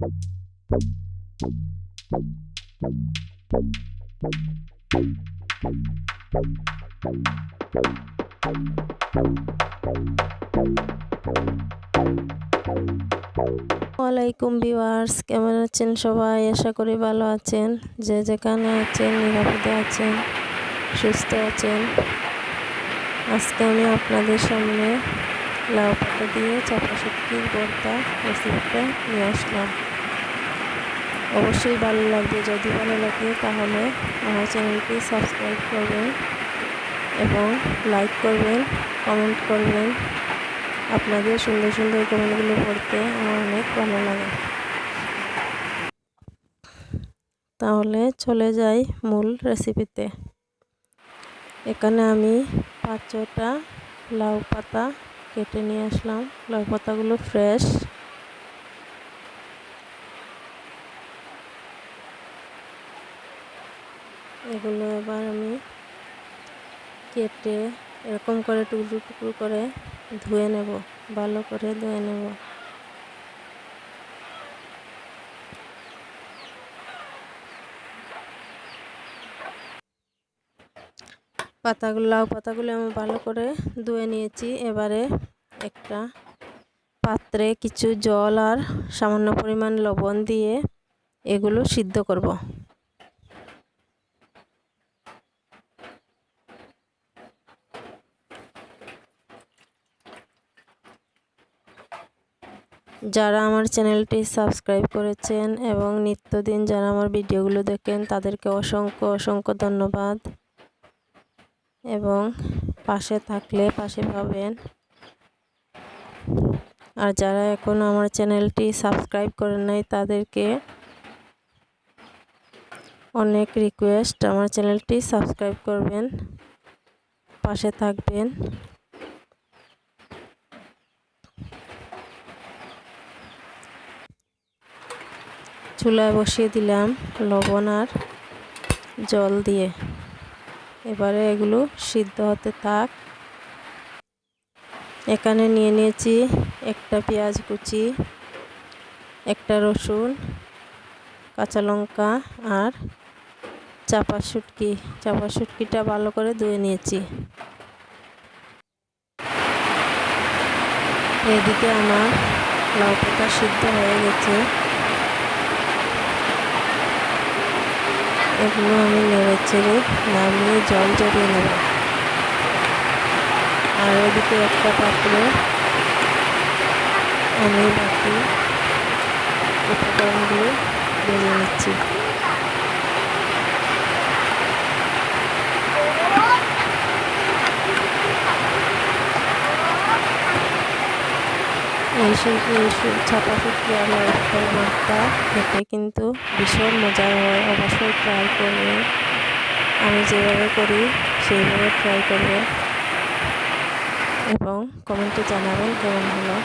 ওয়ালাইকুম ভিউয়ার্স, কেমন আছেন সবাই? আশা করি ভালো আছেন। যে যেখানে আছেন, নিরাপদে আছেন, সুস্থ আছেন। আজকে আমি আপনাদের সামনে লাউ পাতা দিয়ে চাপা শুটকির ভর্তা রেসিপিটা নিয়ে আসলাম। অবশ্যই ভালো লাগবে। যদি ভালো লাগে তাহলে আমার চ্যানেলটি সাবস্ক্রাইব করবেন এবং লাইক করবেন, কমেন্ট করবেন। আপনাদের সুন্দর সুন্দর কমেন্টগুলো পড়তে আমার অনেক ভালো লাগে। তাহলে চলে যাই মূল রেসিপিতে। এখানে আমি পাঁচটা লাউ পাতা কেটে নিয়ে আসলাম। লাউ পাতাগুলো ফ্রেশ এগুলো এবার আমি কেটে এরকম করে টুকরো টুকরো করে ধুয়ে নেব, ভালো করে ধুয়ে নেব। পাতাগুলো, লাউ পাতাগুলো আমি ভালো করে ধুয়ে নিয়েছি। এবারে একটা পাত্রে কিছু জল আর সামান্য পরিমাণ লবণ দিয়ে এগুলো সিদ্ধ করব। যারা আমার চ্যানেলটি সাবস্ক্রাইব করেছেন এবং নিত্যদিন যারা আমার ভিডিওগুলো দেখেন, তাদেরকে অসংখ্য অসংখ্য ধন্যবাদ। এবং পাশে থাকলে পাশে পাবেন। আর যারা এখন আমার চ্যানেলটি সাবস্ক্রাইব করেন নাই, তাদেরকে অনেক রিকোয়েস্ট আমার চ্যানেলটি সাবস্ক্রাইব করবেন, পাশে থাকবেন। চুলায় বসিয়ে দিলাম লবণ আর জল দিয়ে। এবারে এগুলো সিদ্ধ হতে থাক। এখানে নিয়ে নিয়েছি একটা পেঁয়াজ কুচি, একটা রসুন, কাঁচা লঙ্কা আর চাপা শুটকি। চাপা শুটকিটা ভালো করে ধুয়ে নিয়েছি। এদিকে আমার লাউ পাতা সিদ্ধ হয়ে গেছে। এগুলো আমি নেড়ে চেড়ে নামিয়ে জল জড়িয়ে নেব। আর ওদিকে একটা পাত্রে আমি বাকি উপকরণগুলো বেরিয়ে নিচ্ছি। এই এই ছাপা শুটকি আর লঙ্কার ভর্তা খেতে কিন্তু ভীষণ মজার হয়। অবশ্যই ট্রাই করবে আমি যেভাবে করি সেইভাবে ট্রাই করবে এবং কমেন্টে জানাবেন কেমন হলো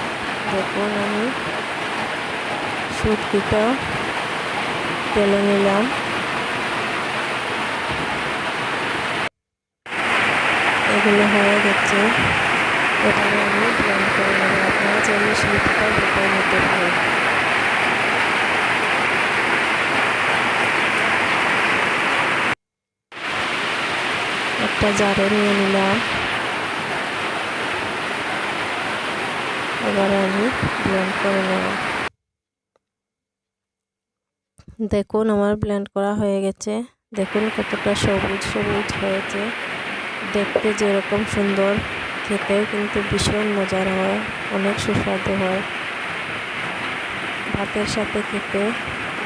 দেখুন আমি শুটকিটা তেলে নিলাম। এগুলো হয়ে গেছে। এবারে আমি ব্লেন্ড করে নেব আপনারা চাইলে শিল্পটা বেটে নিতে পারেন একটা জারে নিয়ে নিলাম। এবারে আমি ব্লেন্ড করে নেব। দেখুন, আমার ব্লেন্ড করা হয়ে গেছে। দেখুন কতটা সবুজ সবুজ হয়েছে। দেখতে যেরকম সুন্দর। খেতেও কিন্তু ভীষণ মজার হয়, অনেক সুস্বাদু হয়। ভাতের সাথে খেতে,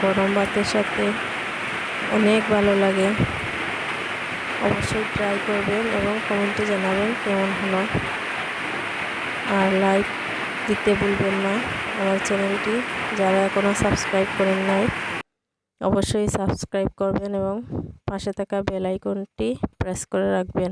গরম ভাতের সাথে অনেক ভালো লাগে। অবশ্যই ট্রাই করবেন এবং কমেন্টে জানাবেন কেমন হলো। আর লাইক দিতে ভুলবেন না আমার চ্যানেলটি, যারা এখনও সাবস্ক্রাইব করেন নাই, অবশ্যই সাবস্ক্রাইব করবেন এবং পাশে থাকা বেল আইকনটি প্রেস করে রাখবেন।